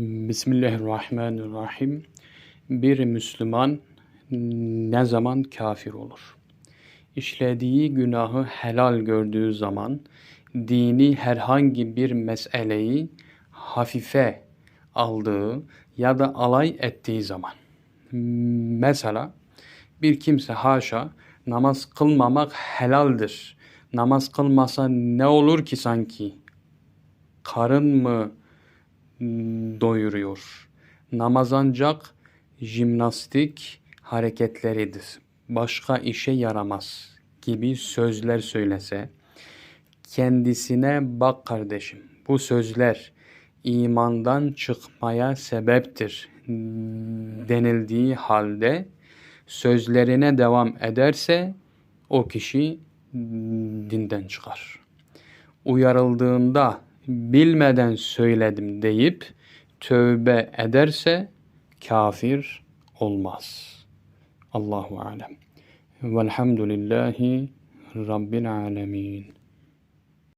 Bismillahirrahmanirrahim. Bir Müslüman ne zaman kafir olur? İşlediği günahı helal gördüğü zaman, dini herhangi bir meseleyi hafife aldığı ya da alay ettiği zaman. Mesela bir kimse haşa namaz kılmamak helaldir. Namaz kılmasa ne olur ki sanki? Karın mı doyuruyor. Namaz ancak jimnastik hareketleridir. Başka işe yaramaz gibi sözler söylese kendisine bak kardeşim bu sözler imandan çıkmaya sebeptir denildiği halde sözlerine devam ederse o kişi dinden çıkar. Uyarıldığında bilmeden söyledim deyip tövbe ederse kafir olmaz. Allahu alem. Velhamdülillahi Rabbil alemin.